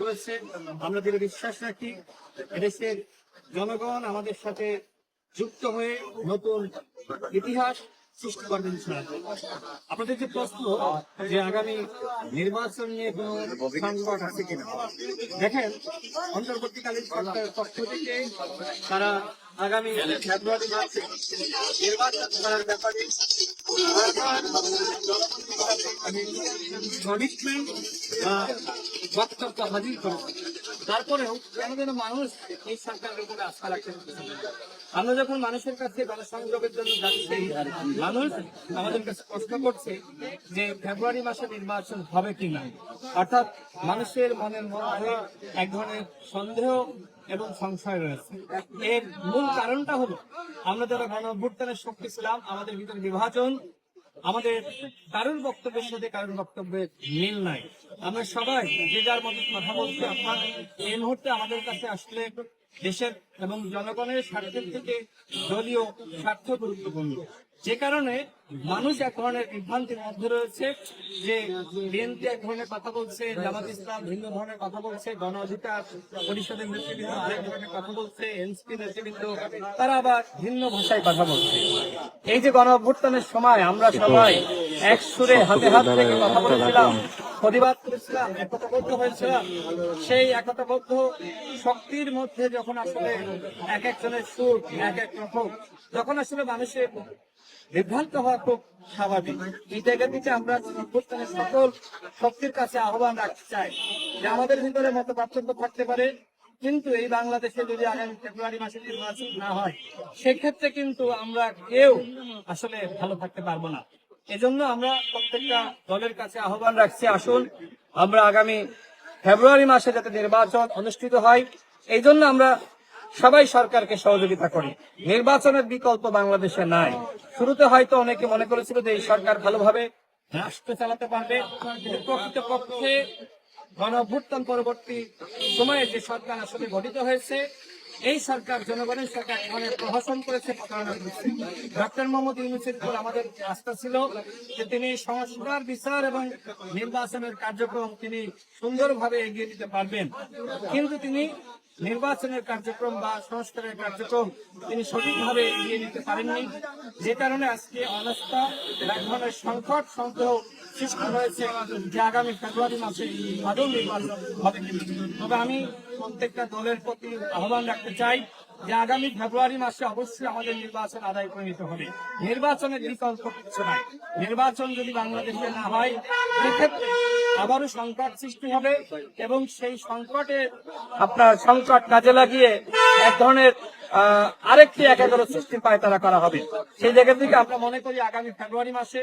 করেছে আমরা দৃঢ় বিশ্বাস রাখি। এদেশের জনগণ আমাদের সাথে যুক্ত হয়ে নতুন ইতিহাস সৃষ্টি করবেন আপনাদের যে প্রশ্ন যে আগামী নির্বাচন নিয়ে কোনো সংকট আছে কিনা। দেখেন, অন্তর্বর্তীকালীন সরকারের পক্ষ থেকে তারা আগামী ফেব্রুয়ারি মাসে নির্বাচন করার ব্যাপারে করেছে তারপরেও কেন যেন মানুষ এই সরকারের উপরে আস্থা রাখতে আমরা যখন মানুষের কাছে জনসংযোগের জন্য যাচ্ছি, মানুষ আমাদের কাছে প্রশ্ন করছে যে ফেব্রুয়ারি মাসে নির্বাচন হবে কিনা। অর্থাৎ মানুষের মনের মধ্যে এক ধরনের সন্দেহ এবং সংশয় রয়েছে। এর মূল কারণটা হলো, আমরা যারা গণ শক্তি ছিলাম, আমাদের ভিতরে বিভাজন আমাদের কারোর বক্তব্যের সাথে কারোর বক্তব্যের মিল নাই। আমরা সবাই যে যার মতো কথা বলছি, আপনার এই মুহূর্তে আমাদের কাছে আসলে দেশের এবং জনগণের স্বার্থের থেকে দলীয় স্বার্থ গুরুত্বপূর্ণ। যে কারণে মানুষ এক ধরনের বিভ্রান্তির মধ্যে রয়েছে যে বিএনপি এক ধরনের কথা বলছে, জামাত ইসলাম ভিন্ন ধরনের কথা বলছে, গণ অধিকার পরিষদের নেতৃবৃন্দ কথা বলছে, এনসিপি নেতৃবৃন্দ, তারা আবার ভিন্ন ভাষায় কথা বলছে। এই যে গণ অভ্যুত্থানের সময় আমরা সবাই এক সুরে হাতে হাত থেকে কথা বলেছিলাম প্রতিবাদ করেছিলাম একতাবদ্ধ হয়েছিলাম। সেই একতাবদ্ধ শক্তির মধ্যে যখন আসলে এক একজনের সুর এক এক রকম, যখন আসলে মানুষের বিভ্রান্ত হওয়া খুব স্বাভাবিক। এই জায়গা থেকে আমরা অভ্যুত্থানের সকল শক্তির কাছে আহ্বান রাখতে চাই যে আমাদের ভিতরে মত পার্থক্য থাকতে পারে। কিন্তু এই বাংলাদেশে যদি আগামী ফেব্রুয়ারি মাসে নির্বাচন না হয়, সেক্ষেত্রে কিন্তু আমরা কেউ আসলে ভালো থাকতে পারব না। এজন্য আমরা প্রত্যেকটা দলের কাছে আহ্বান রাখছি, আসুন, আমরা আগামী ফেব্রুয়ারি মাসে যাতে নির্বাচন অনুষ্ঠিত হয় এই জন্য আমরা সবাই সরকারকে সহযোগিতা করি। নির্বাচনের বিকল্প বাংলাদেশে নাই। শুরুতে হয়তো অনেকে মনে করেছিল যে এই সরকার ভালোভাবে রাষ্ট্র চালাতে পারবে প্রকৃতপক্ষে গণ পরবর্তী সময়ে যে সরকার আসলে গঠিত হয়েছে এই সরকার, জনগণের সরকার অনেক প্রহসন করেছে প্রতারণা করেছে। ডক্টর মোহাম্মদ ইউনুসের উপর আমাদের আস্থা ছিল যে তিনি সংস্কার, বিচার এবং নির্বাচনের কার্যক্রম তিনি সুন্দরভাবে এগিয়ে দিতে পারবেন। কিন্তু তিনি নির্বাচনের কার্যক্রম বা সংস্কারের কার্যক্রম তিনি সঠিকভাবে এগিয়ে নিতে পারেননি। যে কারণে আজকে অনাস্থা এক ধরনের সংকট সন্দেহ সৃষ্টি হয়েছে আগামী ফেব্রুয়ারি মাসে আদৌ নির্বাচন তবে আমি প্রত্যেকটা দলের প্রতি আহ্বান রাখতে চাই যে আগামী ফেব্রুয়ারি মাসে অবশ্যই আমাদের নির্বাচন আদায় করে নিতে হবে নির্বাচনের বিকল্প কিছু নাই। নির্বাচন যদি বাংলাদেশে না হয়, সেক্ষেত্রে আবারও সংকট সৃষ্টি হবে এবং সেই সংকটে আপনার সংকট কাজে লাগিয়ে এক ধরনের আরেকটি একাগ্র সৃষ্টির পায়তারা করা হবে। সেই জায়গা থেকে আমরা মনে করি আগামী ফেব্রুয়ারি মাসে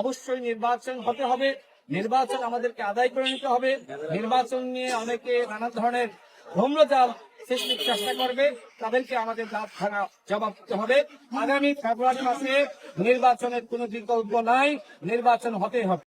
অবশ্যই নির্বাচন হতে হবে। নির্বাচন আমাদেরকে আদায় করে নিতে হবে। নির্বাচন নিয়ে অনেকে নানা ধরনের ভ্রম্রজাল সৃষ্টির চেষ্টা করবে। তাদেরকে আমাদের দাঁত ভাঙা জবাব দিতে হবে। আগামী ফেব্রুয়ারি মাসে নির্বাচনের কোনো বিকল্প নাই। নির্বাচন হতেই হবে।